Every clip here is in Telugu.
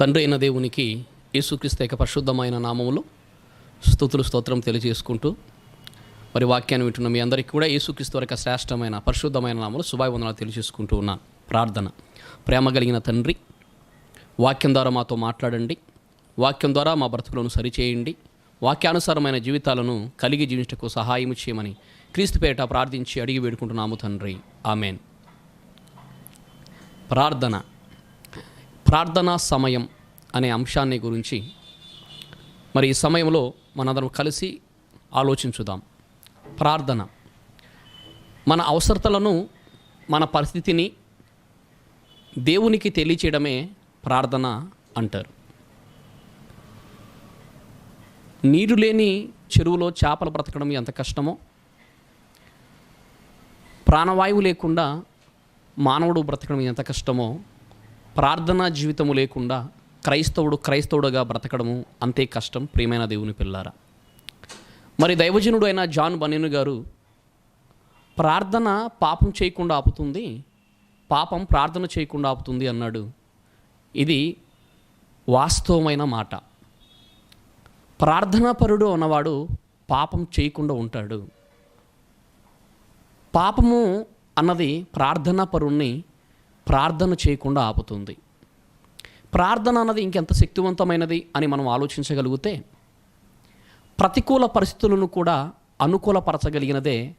తండ్రి అయిన దేవునికి యేసుక్రీస్తు యొక్క పరిశుద్ధమైన నామములు స్థుతులు స్తోత్రం తెలియజేసుకుంటూ మరి వాక్యాన్ని వింటున్న మీ అందరికీ కూడా యేసుక్రీస్తు యొక్క శ్రేష్టమైన పరిశుద్ధమైన నామములు శుభాభివందనాలు తెలియజేసుకుంటూ ఉన్నాను. ప్రార్థన. ప్రేమ కలిగిన తండ్రి వాక్యం ద్వారా మాతో మాట్లాడండి. వాక్యం ద్వారా మా బ్రతుకులను సరిచేయండి. వాక్యానుసారమైన జీవితాలను కలిగి జీవించటకు సహాయం చేయమని క్రీస్తు పేట ప్రార్థించి అడిగి వేడుకుంటున్నాము తండ్రి. ఆమెన్. ప్రార్థన. ప్రార్థనా సమయం అనే అంశాన్ని గురించి మరి ఈ సమయంలో మనందరం కలిసి ఆలోచించుదాం. ప్రార్థన. మన అవసరతలను మన పరిస్థితిని దేవునికి తెలియచేయడమే ప్రార్థన అంటారు. నీరు లేని చెరువులో చేపలు బ్రతకడం ఎంత కష్టమో ప్రాణవాయువు లేకుండా మానవుడు బ్రతకడం ఎంత కష్టమో ప్రార్థనా జీవితము లేకుండా క్రైస్తవుడు క్రైస్తవుడుగా బ్రతకడము అంతే కష్టం ప్రియమైన దేవుని పిల్లారా. మరి దైవజనుడు అయిన జాన్ బనీను గారు ప్రార్థన పాపం చేయకుండా ఆపుతుంది పాపం ప్రార్థన చేయకుండా ఆపుతుంది అన్నాడు. ఇది వాస్తవమైన మాట. ప్రార్థనాపరుడు అన్నవాడు పాపం చేయకుండా ఉంటాడు. పాపము అన్నది ప్రార్థనాపరుణ్ణి ప్రార్థన చేయకుండా ఆపుతుంది. ప్రార్థన అన్నది ఇంకెంత శక్తివంతమైనది అని మనం ఆలోచించగలిగితే ప్రతికూల పరిస్థితులను కూడా అనుకూలపరచగలిగినదే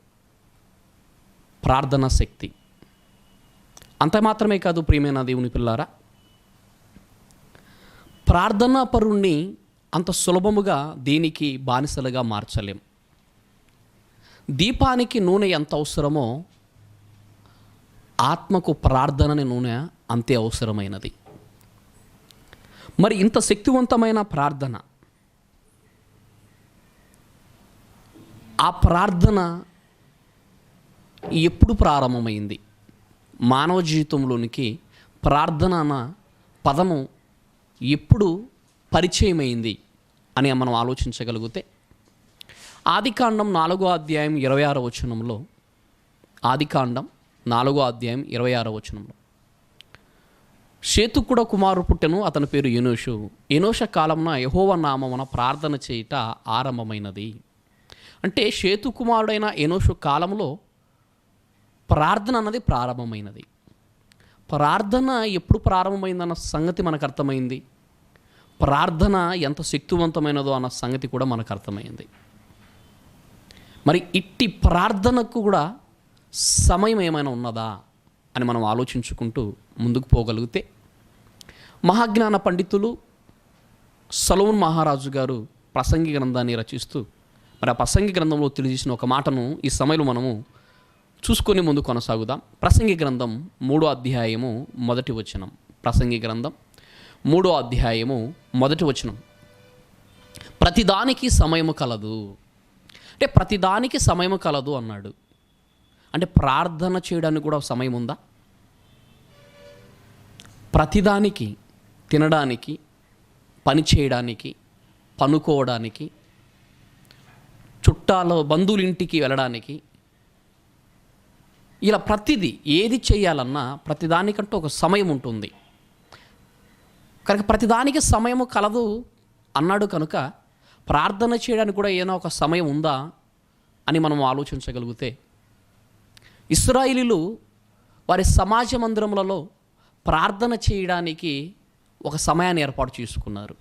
ప్రార్థనా శక్తి. అంత మాత్రమే కాదు ప్రియమైన దేవుని పిల్లారా ప్రార్థనా పరుణ్ణి అంత సులభముగా దీనికి బానిసలుగా మార్చలేం. దీపానికి నూనె ఎంత అవసరమో ఆత్మకు ప్రార్థనని నూనె అంతే అవసరమైనది. మరి ఇంత శక్తివంతమైన ప్రార్థన ఆ ప్రార్థన ఎప్పుడు ప్రారంభమైంది? మానవ జీవితంలోనికి ప్రార్థన అన్న పదము ఎప్పుడు పరిచయమైంది అని మనం ఆలోచించగలిగితే ఆదికాండం నాలుగో అధ్యాయం ఇరవై ఆరో వచనంలో ఆదికాండం నాలుగో అధ్యాయం ఇరవై ఆరో వచనంలో. షేతుకుడ కుమారు పుట్టెను అతని పేరు ఎనోషు. ఎనోష కాలంన యహోవ నామమున ప్రార్థన చేయుట ఆరంభమైనది. అంటే సేతుకుమారుడైన కుమారుడైన ఎనోషు కాలంలో ప్రార్థన అన్నది ప్రారంభమైనది. ప్రార్థన ఎప్పుడు ప్రారంభమైందన్న సంగతి మనకు అర్థమైంది. ప్రార్థన ఎంత శక్తివంతమైనదో అన్న సంగతి కూడా మనకు అర్థమైంది. మరి ఇట్టి ప్రార్థనకు కూడా సమయం ఏమైనా ఉన్నదా అని మనం ఆలోచించుకుంటూ ముందుకు పోగలిగితే మహాజ్ఞాన పండితులు సలోన్ మహారాజు గారు ప్రసంగి గ్రంథాన్ని రచిస్తూ మరి ఆ ప్రసంగి గ్రంథంలో తెలియజేసిన ఒక మాటను ఈ సమయంలో మనము చూసుకొని ముందు కొనసాగుదాం. ప్రసంగి గ్రంథం మూడో అధ్యాయము మొదటి వచనం. ప్రసంగి గ్రంథం మూడో అధ్యాయము మొదటి వచనం. ప్రతిదానికి సమయము కలదు. అంటే ప్రతిదానికి సమయము కలదు అన్నాడు. అంటే ప్రార్థన చేయడానికి కూడా ఒక సమయం ఉందా? ప్రతిదానికి తినడానికి పని చేయడానికి పనుకోవడానికి చుట్టాలో బంధువుల ఇంటికి వెళ్ళడానికి ఇలా ప్రతిదీ ఏది చేయాలన్నా ప్రతిదానికంటూ ఒక సమయం ఉంటుంది. కనుక ప్రతిదానికి సమయము కలదు అన్నాడు కనుక ప్రార్థన చేయడానికి కూడా ఏదైనా ఒక సమయం ఉందా అని మనం ఆలోచించగలిగితే ఇస్రాయిలీలు వారి సమాజ మందిరములలో ప్రార్థన చేయడానికి ఒక సమయాన్ని ఏర్పాటు చేసుకున్నారు.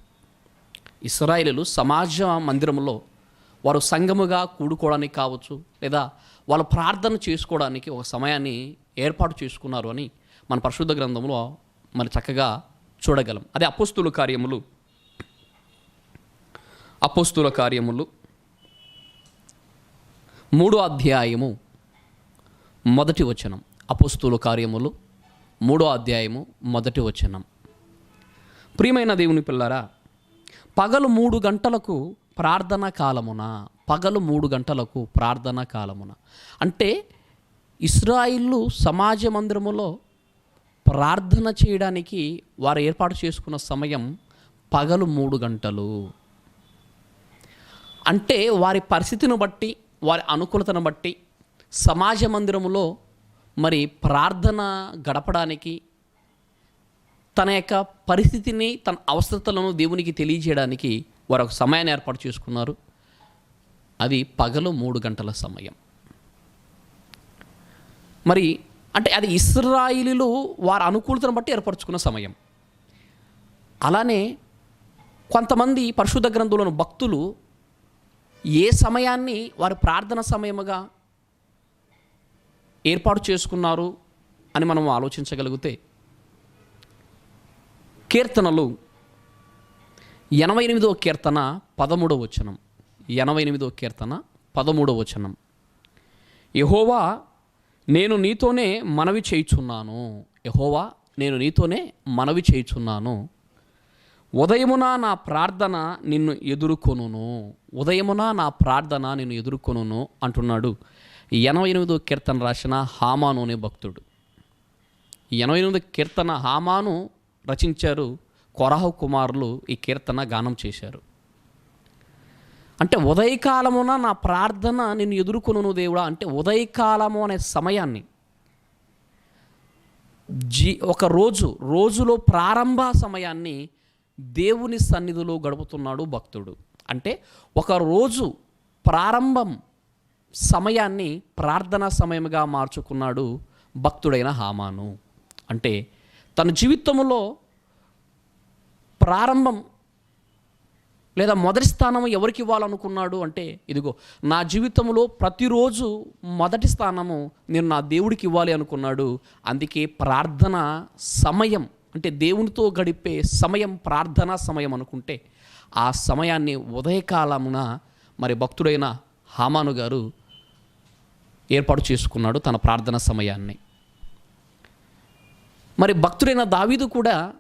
ఇస్రాయిలీలు సమాజ మందిరంలో వారు సంఘముగా కూడుకోవడానికి కావచ్చు లేదా వాళ్ళు ప్రార్థన చేసుకోవడానికి ఒక సమయాన్ని ఏర్పాటు చేసుకున్నారు అని మన పరిశుద్ధ గ్రంథంలో మరి చక్కగా చూడగలం. అదే అపోస్తుల కార్యములు. అపోస్తుల కార్యములు. మూడో అధ్యాయము. మొదటి వచనం అపోస్తుల కార్యములు మూడో అధ్యాయము మొదటి వచనం. ప్రియమైన దేవుని పిల్లారా పగలు మూడు గంటలకు ప్రార్థన కాలమున పగలు మూడు గంటలకు ప్రార్థన కాలమున. అంటే ఇస్రాయిల్లు సమాజ మందిరములో ప్రార్థన చేయడానికి వారు ఏర్పాటు చేసుకున్న సమయం పగలు మూడు గంటలు. అంటే వారి పరిస్థితిని బట్టి వారి అనుకూలతను బట్టి సమాజ మందిరములో మరి ప్రార్థన గడపడానికి తన యొక్క పరిస్థితిని తన అవసరతలను దేవునికి తెలియజేయడానికి వారు ఒక సమయాన్ని ఏర్పాటు చేసుకున్నారు. అది పగలు మూడు గంటల సమయం. మరి అంటే అది ఇస్రాయిలీలు వారి అనుకూలతను బట్టి ఏర్పరచుకున్న సమయం. అలానే కొంతమంది పరిశుద్ధ గ్రంథులను భక్తులు ఏ సమయాన్ని వారి ప్రార్థన సమయముగా ఏర్పాటు చేసుకున్నారు అని మనం ఆలోచించగలిగితే కీర్తనలు ఎనభై ఎనిమిదో కీర్తన పదమూడవ వచనం. ఎనభై ఎనిమిదో కీర్తన పదమూడవ వచనం. యహోవా నేను నీతోనే మనవి చేయుచున్నాను. యహోవా నేను నీతోనే మనవి చేయుచున్నాను. ఉదయమున నా ప్రార్థన నిన్ను ఎదుర్కొనును. ఉదయమున నా ప్రార్థన నిన్ను ఎదుర్కొనును అంటున్నాడు. ఎనభై ఎనిమిదో కీర్తన రాసిన హామాను అనే భక్తుడు. ఎనభై ఎనిమిది కీర్తన హామాను రచించారు కొరహ కుమారులు ఈ కీర్తన గానం చేశారు. అంటే ఉదయకాలమున నా ప్రార్థన నిన్ను ఎదుర్కొను దేవుడా అంటే ఉదయకాలము అనే సమయాన్ని. జీ ఒక రోజు రోజులో ప్రారంభ సమయాన్ని దేవుని సన్నిధిలో గడుపుతున్నాడు భక్తుడు. అంటే ఒక రోజు ప్రారంభం సమయాన్ని ప్రార్థనా సమయముగా మార్చుకున్నాడు భక్తుడైన హామాను. అంటే తన జీవితంలో ప్రారంభం లేదా మొదటి స్థానం ఎవరికి ఇవ్వాలనుకున్నాడు అంటే ఇదిగో నా జీవితంలో ప్రతిరోజు మొదటి స్థానము నేను నా దేవుడికి ఇవ్వాలి అనుకున్నాడు. అందుకే ప్రార్థన సమయం అంటే దేవునితో గడిపే సమయం ప్రార్థనా సమయం అనుకుంటే ఆ సమయాన్ని ఉదయకాలమున మరి భక్తుడైన హామాను గారు ఏర్పాటు చేసుకున్నాడు తన ప్రార్థన సమయాన్ని. మరి భక్తుడైన దావీదు కూడా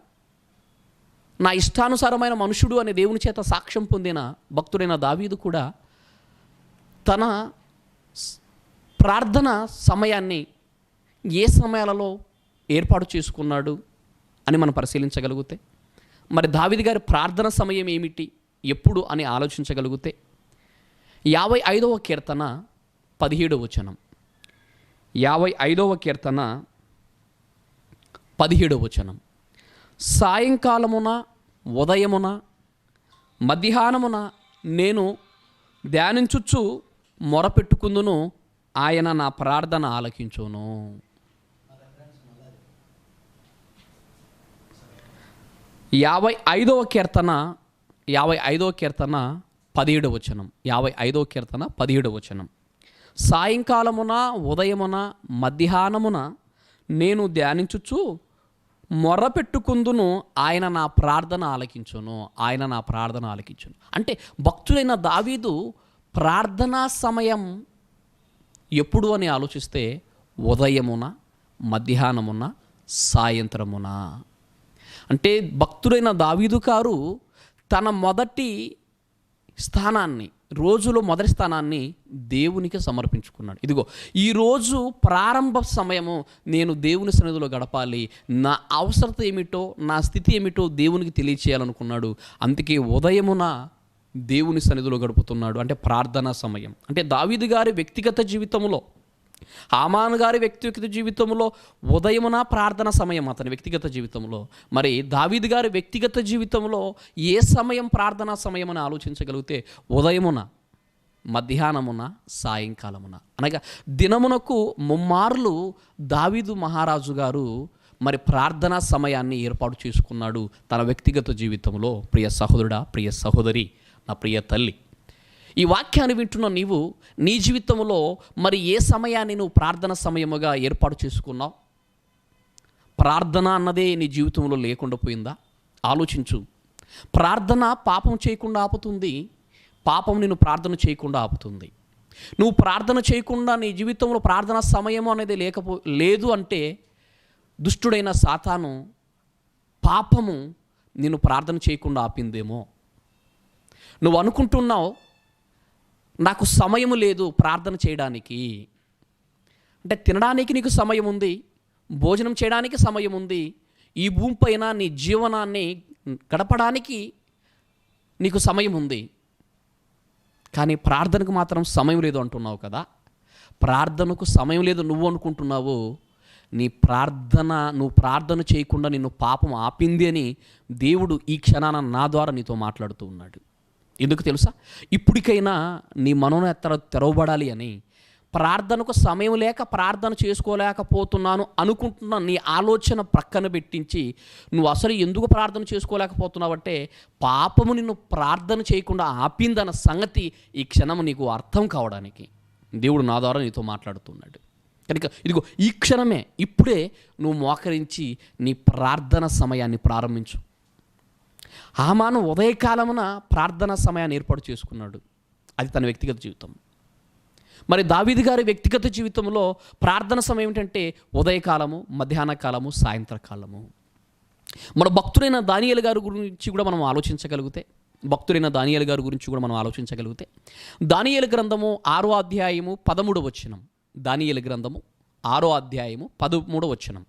నా ఇష్టానుసారమైన మనుషుడు అనే దేవుని చేత సాక్ష్యం పొందిన భక్తుడైన దావీదు కూడా తన ప్రార్థన సమయాన్ని ఏ సమయాలలో ఏర్పాటు చేసుకున్నాడు అని మనం పరిశీలించగలిగితే మరి దావీదు గారి ప్రార్థన సమయం ఏమిటి ఎప్పుడు అని ఆలోచించగలిగితే యాభై ఐదవ కీర్తన పదిహేడు వచనం. యాభై ఐదవ కీర్తన పదిహేడు వచనం. సాయంకాలమున ఉదయమున మధ్యాహ్నమున నేను ధ్యానించుచు మొరపెట్టుకుందును ఆయన నా ప్రార్థన ఆలకించును. యాభై ఐదవ కీర్తన యాభై ఐదవ కీర్తన పదిహేడు వచనం. యాభై ఐదవ కీర్తన పదిహేడు వచనం. సాయంకాలమున ఉదయమున మధ్యాహ్నమున నేను ధ్యానించుచు మొర్ర పెట్టుకుందును ఆయన నా ప్రార్థన ఆలకించును ఆయన నా ప్రార్థన ఆలకించును. అంటే భక్తుడైన దావీదు ప్రార్థనా సమయం ఎప్పుడు అని ఆలోచిస్తే ఉదయమున మధ్యాహ్నమున సాయంత్రమున. అంటే భక్తుడైన దావీదు గారు తన మొదటి స్థానాన్ని రోజులో మొదటి స్థానాన్ని దేవునికి సమర్పించుకున్నాడు. ఇదిగో ఈరోజు ప్రారంభ సమయము నేను దేవుని సన్నిధిలో గడపాలి. నా అవసరత ఏమిటో నా స్థితి ఏమిటో దేవునికి తెలియచేయాలనుకున్నాడు. అందుకే ఉదయమున దేవుని సన్నిధిలో గడుపుతున్నాడు. అంటే ప్రార్థనా సమయం. అంటే దావీదు గారి వ్యక్తిగత జీవితంలో హామాన్ గారి వ్యక్తిగత జీవితంలో ఉదయమున ప్రార్థన సమయం అతని వ్యక్తిగత జీవితంలో. మరి దావీద్ గారి వ్యక్తిగత జీవితంలో ఏ సమయం ప్రార్థనా సమయం అని ఆలోచించగలిగితే ఉదయమున మధ్యాహ్నమున సాయంకాలమున. అనగా దినమునకు ముమ్మార్లు దావీదు మహారాజు గారు మరి ప్రార్థనా సమయాన్ని ఏర్పాటు చేసుకున్నాడు తన వ్యక్తిగత జీవితంలో. ప్రియ సహోదరుడా ప్రియ సహోదరి నా ప్రియ తల్లి ఈ వాక్యాన్ని వింటున్న నీవు నీ జీవితంలో మరి ఏ సమయాన్ని నువ్వు ప్రార్థన సమయముగా ఏర్పాటు చేసుకున్నావు? ప్రార్థన అన్నదే నీ జీవితంలో లేకుండా పోయిందా? ఆలోచించు. ప్రార్థన పాపం చేయకుండా ఆపుతుంది పాపం నేను ప్రార్థన చేయకుండా ఆపుతుంది. నువ్వు ప్రార్థన చేయకుండా నీ జీవితంలో ప్రార్థన సమయం అనేది లేకపో లేదు అంటే దుష్టుడైన సాతాను పాపము నేను ప్రార్థన చేయకుండా ఆపిందేమో. నువ్వు అనుకుంటున్నావు నాకు సమయం లేదు ప్రార్థన చేయడానికి. అంటే తినడానికి నీకు సమయం ఉంది భోజనం చేయడానికి సమయం ఉంది ఈ భూమిపైన నీ జీవనాన్ని గడపడానికి నీకు సమయం ఉంది. కానీ ప్రార్థనకు మాత్రం సమయం లేదు అంటున్నావు కదా. ప్రార్థనకు సమయం లేదు నువ్వు అనుకుంటున్నావు నీ ప్రార్థన నువ్వు ప్రార్థన చేయకుండా నిన్ను పాపం ఆపింది అని దేవుడు ఈ క్షణాన నా ద్వారా నీతో మాట్లాడుతూ ఉన్నాడు. ఎందుకు తెలుసా? ఇప్పటికైనా నీ మనోనేత్తర తెరవబడాలి అని. ప్రార్థనకు సమయం లేక ప్రార్థన చేసుకోలేకపోతున్నాను అనుకుంటున్న నీ ఆలోచన ప్రక్కన పెట్టించి నువ్వు అసలు ఎందుకు ప్రార్థన చేసుకోలేకపోతున్నావంటే పాపము నిన్ను ప్రార్థన చేయకుండా ఆపిందన్న సంగతి ఈ క్షణం నీకు అర్థం కావడానికి. దేవుడు నా ద్వారా నీతో మాట్లాడుతున్నాడు. కనుక ఇదిగో ఈ క్షణమే ఇప్పుడే నువ్వు మోకరించి నీ ప్రార్థన సమయాన్ని ప్రారంభించు. హామాను ఉదయకాలమున ప్రార్థన సమయాన్ని ఏర్పాటు చేసుకున్నాడు. అది తన వ్యక్తిగత జీవితం. మరి దావీది గారి వ్యక్తిగత జీవితంలో ప్రార్థన సమయం ఏంటంటే ఉదయకాలము మధ్యాహ్న కాలము సాయంత్ర కాలము మన భక్తుడైన దానియలు గారి గురించి కూడా మనం ఆలోచించగలిగితే భక్తుడైన దానియలు గారి గురించి కూడా మనం ఆలోచించగలిగితే దానియలు గ్రంథము ఆరో అధ్యాయము పదమూడు వచనం. దానియలు గ్రంథము ఆరో అధ్యాయము పదమూడవ వచనం.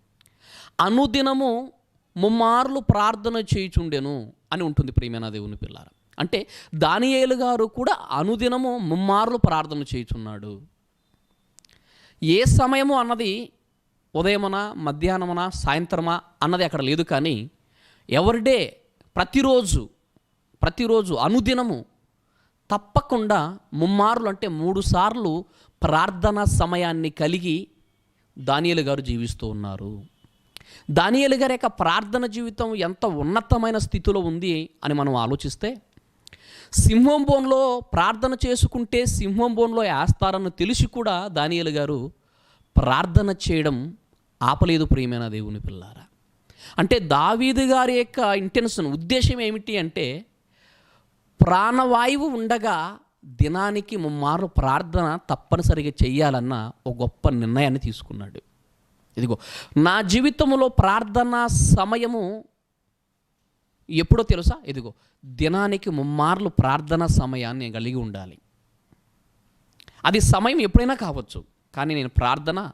అనుదినము ముమ్మార్లు ప్రార్థన చేయుచుండెను అని ఉంటుంది ప్రియమైన దేవుని పిల్లార. అంటే దానియేలు గారు కూడా అనుదినము ముమ్మార్లు ప్రార్థన చేయుచున్నాడు. ఏ సమయము అన్నది ఉదయమున మధ్యాహ్నమున సాయంత్రమా అన్నది అక్కడ లేదు కానీ ఎవరిడే ప్రతిరోజు ప్రతిరోజు అనుదినము తప్పకుండా ముమ్మార్లు అంటే మూడు సార్లు ప్రార్థన సమయాన్ని కలిగి దానియలు గారు జీవిస్తూ ఉన్నారు. దానియలు గారి యొక్క ప్రార్థన జీవితం ఎంత ఉన్నతమైన స్థితిలో ఉంది అని మనం ఆలోచిస్తే సింహం బోన్లో ప్రార్థన చేసుకుంటే సింహం బోన్లో వేస్తారని తెలిసి కూడా దానియలు గారు ప్రార్థన చేయడం ఆపలేదు ప్రియమైన దేవుని పిల్లారా. అంటే దావీదు గారి యొక్క ఇంటెన్షన్ ఉద్దేశం ఏమిటి అంటే ప్రాణవాయువు ఉండగా దినానికి ముమ్మారు ప్రార్థన తప్పనిసరిగా చేయాలన్న ఒక గొప్ప నిర్ణయాన్ని తీసుకున్నాడు. ఇదిగో నా జీవితంలో ప్రార్థన సమయము ఎప్పుడో తెలుసా? ఇదిగో దినానికి ముమ్మార్లు ప్రార్థన సమయాన్ని నేను కలిగి ఉండాలి. అది సమయం ఎప్పుడైనా కావచ్చు కానీ నేను ప్రార్థన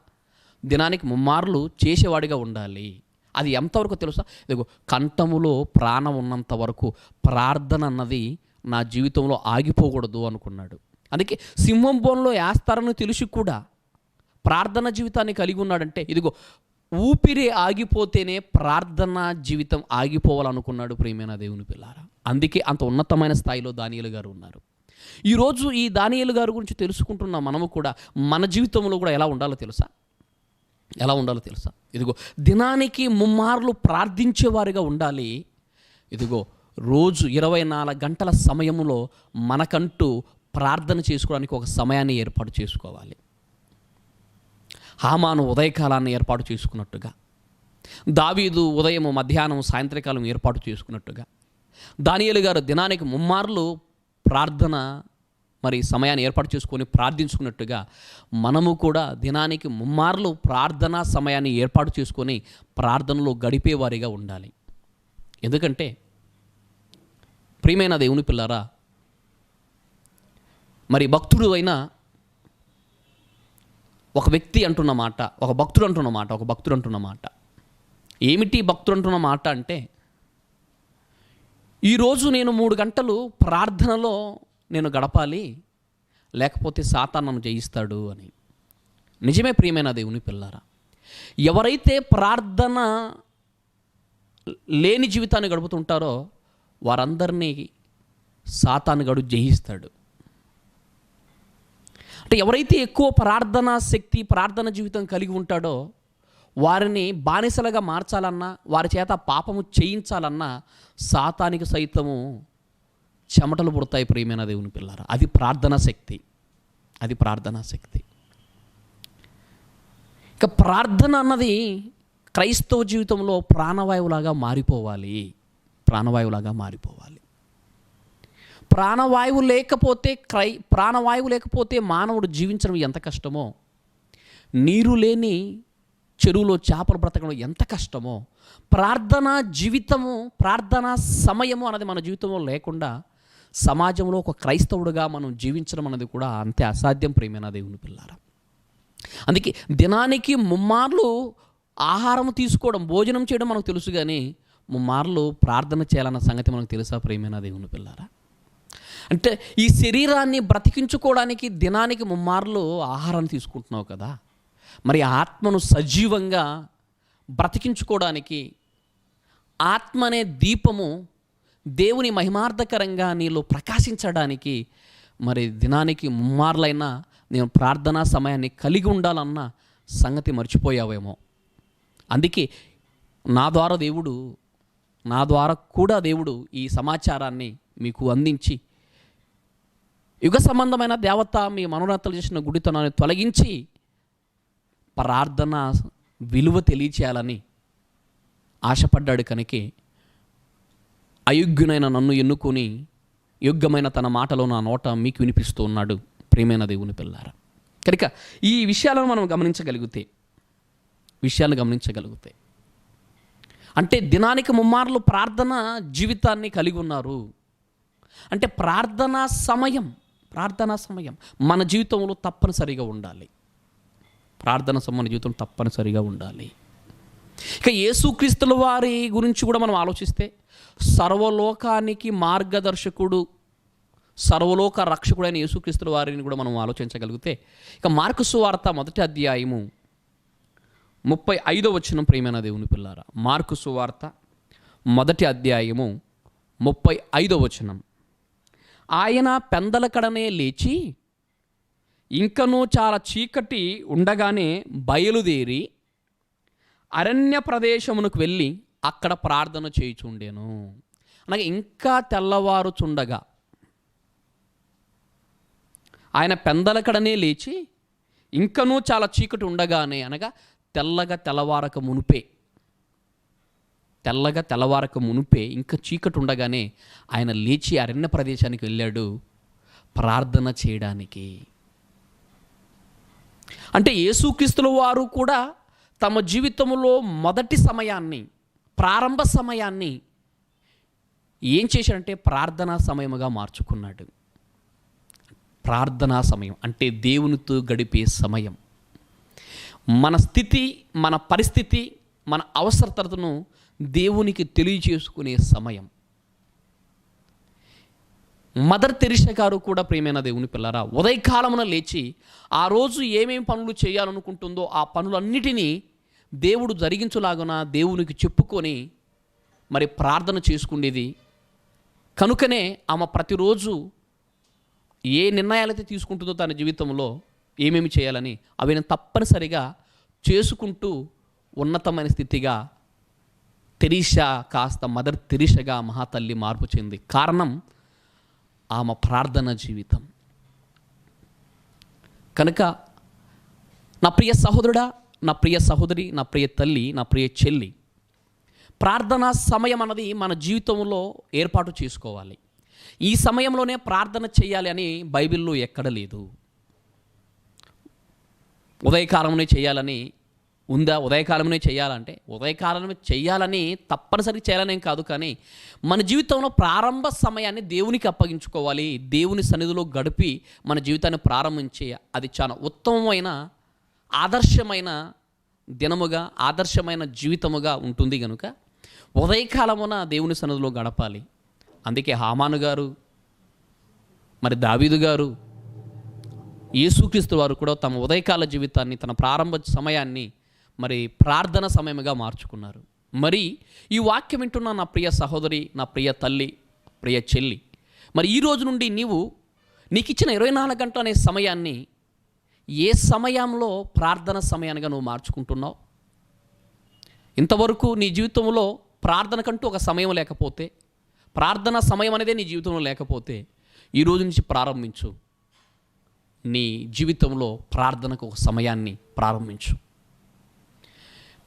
దినానికి ముమ్మార్లు చేసేవాడిగా ఉండాలి. అది ఎంతవరకు తెలుసా? ఇదిగో కంఠములో ప్రాణం ఉన్నంత వరకు ప్రార్థన అన్నది నా జీవితంలో ఆగిపోకూడదు అనుకున్నాడు. అందుకే సింహం బోన్లో వేస్తారని తెలిసి కూడా ప్రార్థన జీవితాన్ని కలిగి ఉన్నాడంటే ఇదిగో ఊపిరి ఆగిపోతేనే ప్రార్థన జీవితం ఆగిపోవాలనుకున్నాడు ప్రియమైన దేవుని పిల్లారా. అందుకే అంత ఉన్నతమైన స్థాయిలో దానియలు గారు ఉన్నారు. ఈరోజు ఈ దానియలు గారి గురించి తెలుసుకుంటున్న మనము కూడా మన జీవితంలో కూడా ఎలా ఉండాలో తెలుసా? ఎలా ఉండాలో తెలుసా? ఇదిగో దినానికి ముమ్మార్లు ప్రార్థించేవారిగా ఉండాలి. ఇదిగో రోజు ఇరవై నాలుగు గంటల సమయంలో మనకంటూ ప్రార్థన చేసుకోవడానికి ఒక సమయాన్ని ఏర్పాటు చేసుకోవాలి. హామాను ఉదయకాలాన్ని ఏర్పాటు చేసుకున్నట్టుగా దావీదు ఉదయం మధ్యాహ్నం సాయంత్రకాలం ఏర్పాటు చేసుకున్నట్టుగా. దానియలు గారు దినానికి ముమ్మార్లు ప్రార్థన మరి సమయాన్ని ఏర్పాటు చేసుకొని ప్రార్థించుకున్నట్టుగా మనము కూడా దినానికి ముమ్మార్లు ప్రార్థనా సమయాన్ని ఏర్పాటు చేసుకొని ప్రార్థనలో గడిపేవారిగా ఉండాలి. ఎందుకంటే ప్రియమైన దేవుని పిల్లారా మరి భక్తుడు అయిన ఒక వ్యక్తి అంటున్న మాట ఒక భక్తుడు అంటున్న మాట ఒక భక్తుడు అంటున్న మాట. ఏమిటి భక్తుడు అంటున్న మాట అంటే ఈరోజు నేను మూడు గంటలు ప్రార్థనలో నేను గడపాలి లేకపోతే సాతాన్ జయిస్తాడు అని. నిజమే ప్రియమైన దేవుని పిల్లారా ఎవరైతే ప్రార్థన లేని జీవితాన్ని గడుపుతుంటారో వారందరినీ సాతాను గడు జయిస్తాడు. అంటే ఎవరైతే ఎక్కువ ప్రార్థనా శక్తి ప్రార్థన జీవితం కలిగి ఉంటాడో వారిని బానిసలుగా మార్చాలన్నా వారి చేత పాపము చేయించాలన్నా సాతానికి సైతము చెమటలు పుడతాయి ప్రియమైన దేవుని పిల్లారా. అది ప్రార్థనా శక్తి. అది ప్రార్థనా శక్తి. ఇక ప్రార్థన అన్నది క్రైస్తవ జీవితంలో ప్రాణవాయువులాగా మారిపోవాలి. ప్రాణవాయువులాగా మారిపోవాలి. ప్రాణవాయువు లేకపోతే క్రై ప్రాణవాయువు లేకపోతే మానవుడు జీవించడం ఎంత కష్టమో నీరు లేని చెరువులో చేపలు బ్రతకడం ఎంత కష్టమో ప్రార్థన జీవితము ప్రార్థన సమయము అన్నది మన జీవితంలో లేకుండా సమాజంలో ఒక క్రైస్తవుడుగా మనం జీవించడం అనేది కూడా అంతే అసాధ్యం ప్రేమైన దేవుని పిల్లారా? అందుకే దినానికి ముమ్మార్లు ఆహారం తీసుకోవడం భోజనం చేయడం మనకు తెలుసు కానీ ముమ్మార్లు ప్రార్థన చేయాలన్న సంగతి మనకు తెలుసా ప్రేమైన దేవుని పిల్లారా? అంటే ఈ శరీరాన్ని బ్రతికించుకోవడానికి దినానికి ముమ్మార్లు ఆహారం తీసుకుంటున్నావు కదా. మరి ఆత్మను సజీవంగా బ్రతికించుకోవడానికి ఆత్మ అనే దీపము దేవుని మహిమార్థకరంగా నీలో ప్రకాశించడానికి మరి దినానికి ముమ్మార్లైనా నేను ప్రార్థనా సమయాన్ని కలిగి ఉండాలన్న సంగతి మర్చిపోయావేమో. అందుకే నా ద్వారా దేవుడు నా ద్వారా కూడా దేవుడు ఈ సమాచారాన్ని మీకు అందించి యుగ సంబంధమైన దేవత మీ మనోన్నతలు చేసిన గుడితనాన్ని తొలగించి ప్రార్థన విలువ తెలియచేయాలని ఆశపడ్డాడు కనుకే అయోగ్యునైన నన్ను ఎన్నుకొని యోగ్యమైన తన మాటలో నా నోట మీకు వినిపిస్తూ ఉన్నాడు ప్రేమైన దేవుని పిల్లారా. కనుక ఈ విషయాలను మనం గమనించగలిగితే విషయాలను గమనించగలిగితే అంటే దినానికి ముమ్మార్లు ప్రార్థన జీవితాన్ని కలిగి ఉన్నారు. అంటే ప్రార్థనా సమయం ప్రార్థనా సమయం. మన జీవితంలో తప్పనిసరిగా ఉండాలి. ప్రార్థన సమయం మన జీవితం తప్పనిసరిగా ఉండాలి. ఇక యేసుక్రీస్తుల వారి గురించి కూడా మనం ఆలోచిస్తే సర్వలోకానికి మార్గదర్శకుడు సర్వలోక రక్షకుడైన యేసుక్రీస్తుల వారిని కూడా మనం ఆలోచించగలిగితే ఇక మార్కుసు వార్త మొదటి అధ్యాయము ముప్పై ఐదో వచ్చిన ప్రేమైన దేవుని పిల్లారా. మార్కు వార్త మొదటి అధ్యాయము ముప్పై ఐదో వచనం. ఆయన పెందలకడనే లేచి ఇంకనూ చాలా చీకటి ఉండగానే బయలుదేరి అరణ్య ప్రదేశమునకు వెళ్ళి అక్కడ ప్రార్థన చేయుచుండేను. అనగా ఇంకా తెల్లవారుచుండగా ఆయన పెందలకడనే లేచి ఇంకనూ చాలా చీకటి ఉండగానే అనగా తెల్లగా తెల్లవారక మునుపే తెల్లగా తెల్లవారక మునుపే ఇంకా చీకటి ఉండగానే ఆయన లేచి అరణ్య ప్రదేశానికి వెళ్ళాడు ప్రార్థన చేయడానికి. అంటే యేసుక్రీస్తుల వారు కూడా తమ జీవితంలో మొదటి సమయాన్ని ప్రారంభ సమయాన్ని ఏం చేశాడంటే ప్రార్థనా సమయముగా మార్చుకున్నాడు. ప్రార్థనా సమయం అంటే దేవునితో గడిపే సమయం. మన స్థితి మన పరిస్థితి మన అవసరతను దేవునికి తెలియచేసుకునే సమయం. మదర్ తెరిసా గారు కూడా ప్రేమైన దేవుని పిల్లరా ఉదయకాలమున లేచి ఆ రోజు ఏమేమి పనులు చేయాలనుకుంటుందో ఆ పనులన్నిటినీ దేవుడు జరిగించులాగున దేవునికి చెప్పుకొని మరి ప్రార్థన చేసుకునేది. కనుకనే ఆమె ప్రతిరోజు ఏ నిర్ణయాలైతే తీసుకుంటుందో తన జీవితంలో ఏమేమి చేయాలని అవి తప్పనిసరిగా చేసుకుంటూ ఉన్నతమైన స్థితిగా తెరీషా కాస్త మదర్ తెరీషగా మహాతల్లి మార్పు చెంది. కారణం ఆమె ప్రార్థన జీవితం. కనుక నా ప్రియ సహోదరుడా నా ప్రియ సహోదరి నా ప్రియ తల్లి నా ప్రియ చెల్లి ప్రార్థనా సమయం అన్నది మన జీవితంలో ఏర్పాటు చేసుకోవాలి. ఈ సమయంలోనే ప్రార్థన చేయాలి అని బైబిల్లో ఎక్కడ లేదు. ఉదయకాలంలో చేయాలని ఉందా? ఉదయకాలంలో చేయాలంటే ఉదయకాలమే చేయాలని తప్పనిసరిగా చేయాలనేం కాదు కానీ మన జీవితంలో ప్రారంభ సమయాన్ని దేవునికి అప్పగించుకోవాలి. దేవుని సన్నిధిలో గడిపి మన జీవితాన్ని ప్రారంభించే అది చాలా. ఉత్తమమైన ఆదర్శమైన దినముగా ఆదర్శమైన జీవితముగా ఉంటుంది కనుక ఉదయకాలమున దేవుని సన్నిధిలో గడపాలి. అందుకే హామాను గారు మరి దావీదు గారు యేసుక్రీస్తు వారు కూడా తమ ఉదయకాల జీవితాన్ని తన ప్రారంభ సమయాన్ని మరి ప్రార్థన సమయముగా మార్చుకున్నారు. మరి ఈ వాక్యం వింటున్న నా ప్రియ సహోదరి నా ప్రియ తల్లి ప్రియ చెల్లి మరి ఈ రోజు నుండి నీవు నీకు ఇచ్చిన ఇరవై నాలుగు గంటల అనే సమయాన్ని ఏ సమయంలో ప్రార్థన సమయానిగా నువ్వు మార్చుకుంటున్నావు? ఇంతవరకు నీ జీవితంలో ప్రార్థనకంటూ ఒక సమయం లేకపోతే ప్రార్థన సమయం అనేదే నీ జీవితంలో లేకపోతే ఈ రోజు నుంచి ప్రారంభించు. నీ జీవితంలో ప్రార్థనకు ఒక సమయాన్ని ప్రారంభించు.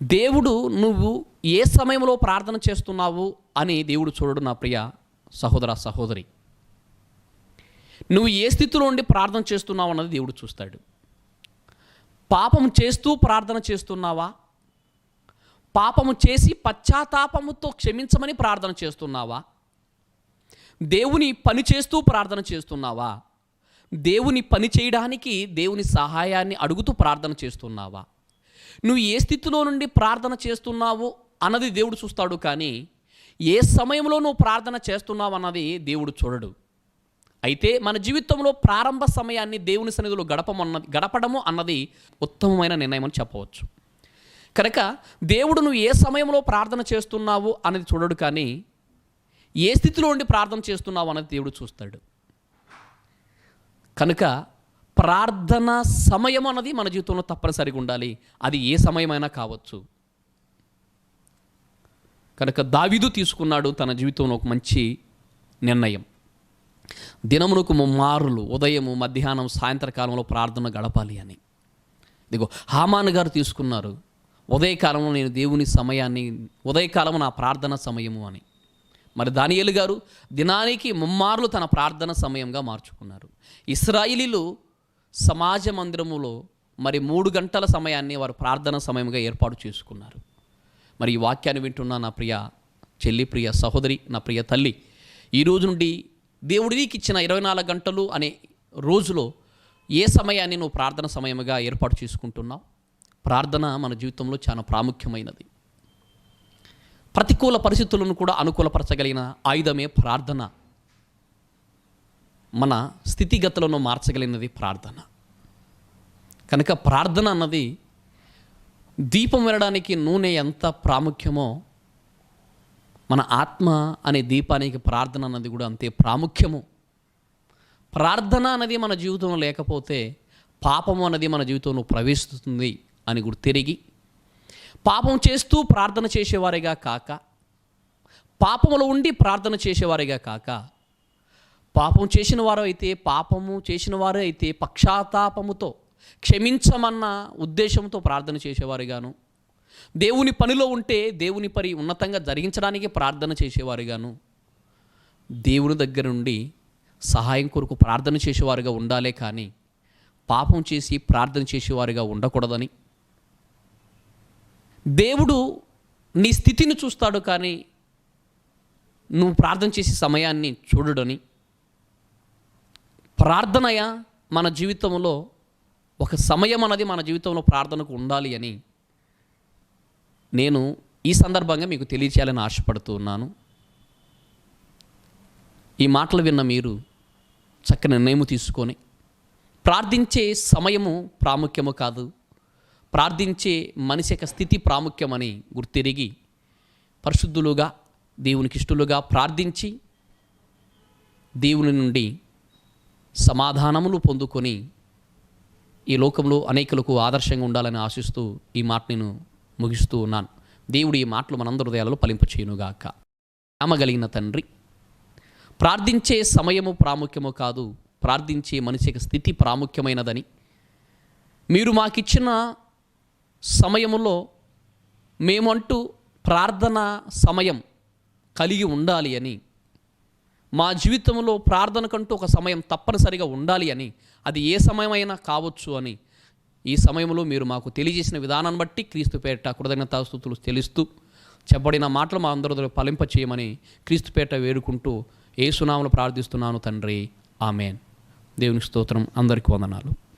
దేవుడు నువ్వు ఏ సమయంలో ప్రార్థన చేస్తున్నావు అని దేవుడు చూడడు నా ప్రియ సహోదర సహోదరి. నువ్వు ఏ స్థితిలో ఉండి ప్రార్థన చేస్తున్నావు అన్నది దేవుడు చూస్తాడు. పాపం చేస్తూ ప్రార్థన చేస్తున్నావా? పాపము చేసి పశ్చాత్తాపముతో క్షమించమని ప్రార్థన చేస్తున్నావా? దేవుని పని చేస్తూ ప్రార్థన చేస్తున్నావా? దేవుని పని చేయడానికి దేవుని సహాయాన్ని అడుగుతూ ప్రార్థన చేస్తున్నావా? నువ్వు ఏ స్థితిలో నుండి ప్రార్థన చేస్తున్నావు అన్నది దేవుడు చూస్తాడు కానీ ఏ సమయంలో నువ్వు ప్రార్థన చేస్తున్నావు అన్నది దేవుడు చూడడు. అయితే మన జీవితంలో ప్రారంభ సమయాన్ని దేవుని సన్నిధిలో గడపమన్నది గడపడము అన్నది ఉత్తమమైన నిర్ణయం అని చెప్పవచ్చు. కనుక దేవుడు నువ్వు ఏ సమయంలో ప్రార్థన చేస్తున్నావు అనేది చూడడు కానీ ఏ స్థితిలో ఉండి ప్రార్థన చేస్తున్నావు అనేది దేవుడు చూస్తాడు. కనుక ప్రార్థన సమయం అన్నది మన జీవితంలో తప్పనిసరిగా ఉండాలి. అది ఏ సమయమైనా కావచ్చు. కనుక దావిదు తీసుకున్నాడు తన జీవితంలో ఒక మంచి నిర్ణయం. దినమునకు ముమ్మారులు ఉదయము మధ్యాహ్నం సాయంత్రకాలంలో ప్రార్థన గడపాలి అని. ఇదిగో హామాన్ గారు తీసుకున్నారు. ఉదయకాలంలో నేను దేవుని సమయాన్ని ఉదయకాలం నా ప్రార్థన సమయము అని. మరి దానియేలు గారు దినానికి ముమ్మార్లు తన ప్రార్థన సమయంగా మార్చుకున్నారు. ఇస్రాయిలీలు సమాజ మందిరములో మరి మూడు గంటల సమయాన్ని వారు ప్రార్థన సమయంగా ఏర్పాటు చేసుకున్నారు. మరి ఈ వాక్యాన్ని వింటున్న నా ప్రియ చెల్లి ప్రియ సహోదరి నా ప్రియ తల్లి ఈ రోజు నుండి దేవుడి నీకు ఇచ్చిన ఇరవై నాలుగు గంటలు అనే రోజులో ఏ సమయాన్ని నువ్వు ప్రార్థన సమయముగా ఏర్పాటు చేసుకుంటున్నావు? ప్రార్థన మన జీవితంలో చాలా ప్రాముఖ్యమైనది. ప్రతికూల పరిస్థితులను కూడా అనుకూలపరచగలిగిన ఆయుధమే ప్రార్థన. మన స్థితిగతులను మార్చగలిగినది ప్రార్థన. కనుక ప్రార్థన అన్నది దీపం వెళ్ళడానికి నూనె ఎంత ప్రాముఖ్యమో మన ఆత్మ అనే దీపానికి ప్రార్థన అన్నది కూడా అంతే ప్రాముఖ్యము. ప్రార్థన అనేది మన జీవితంలో లేకపోతే పాపము అనేది మన జీవితంలో ప్రవేశిస్తుంది అని తిరిగి పాపం చేస్తూ ప్రార్థన చేసేవారిగా కాక పాపములో ఉండి ప్రార్థన చేసేవారిగా కాక పాపం చేసిన వారు అయితే పాపము చేసిన వారు అయితే పక్షాతాపముతో క్షమించమన్న ఉద్దేశంతో ప్రార్థన చేసేవారుగాను. దేవుని పనిలో ఉంటే దేవుని పని ఉన్నతంగా జరిగించడానికి ప్రార్థన చేసేవారుగాను. దేవుని దగ్గర నుండి సహాయం కొరకు ప్రార్థన చేసేవారుగా ఉండాలే కానీ పాపం చేసి ప్రార్థన చేసేవారుగా ఉండకూడదని. దేవుడు నీ స్థితిని చూస్తాడు కానీ నువ్వు ప్రార్థన చేసే సమయాన్ని చూడడని. ప్రార్థనయ మన జీవితంలో ఒక సమయం అన్నది మన జీవితంలో ప్రార్థనకు ఉండాలి అని నేను ఈ సందర్భంగా మీకు తెలియచేయాలని ఆశపడుతూ ఉన్నాను. ఈ మాటలు విన్న మీరు చక్కని నిర్ణయం తీసుకొని ప్రార్థించే సమయము ప్రాముఖ్యము కాదు. ప్రార్థించే మనిషి యొక్క స్థితి ప్రాముఖ్యమని గుర్తిరిగి పరిశుద్ధులుగా దేవునికి ఇష్టలుగా ప్రార్థించి దేవుని నుండి సమాధానములు పొందుకొని ఈ లోకంలో అనేకులకు ఆదర్శంగా ఉండాలని ఆశిస్తూ ఈ మాట నేను ముగిస్తూ ఉన్నాను. దేవుడు ఈ మాటలు మనందరి హృదయాలలో ఫలింపచేయునుగాక కలిగిన తండ్రి ప్రార్థించే సమయము ప్రాముఖ్యము కాదు ప్రార్థించే మనిషి యొక్క స్థితి ప్రాముఖ్యమైనదని మీరు మాకిచ్చిన సమయములో మేమంటూ ప్రార్థన సమయం కలిగి ఉండాలి అని మా జీవితంలో ప్రార్థనకంటూ ఒక సమయం తప్పనిసరిగా ఉండాలి అని అది ఏ సమయమైనా కావచ్చు అని ఈ సమయంలో మీరు మాకు తెలియజేసిన విధానాన్ని బట్టి క్రీస్తు పేట కృతజ్ఞతాస్థుతులు తెలుస్తూ చెప్పబడిన మాటలు మా అందరూ ఫలింప చేయమని క్రీస్తు పేట వేడుకుంటూ ఏ సునామలు ప్రార్థిస్తున్నాను తండ్రి. ఆమెన్. దేవుని స్తోత్రం. అందరికీ వందనాలు.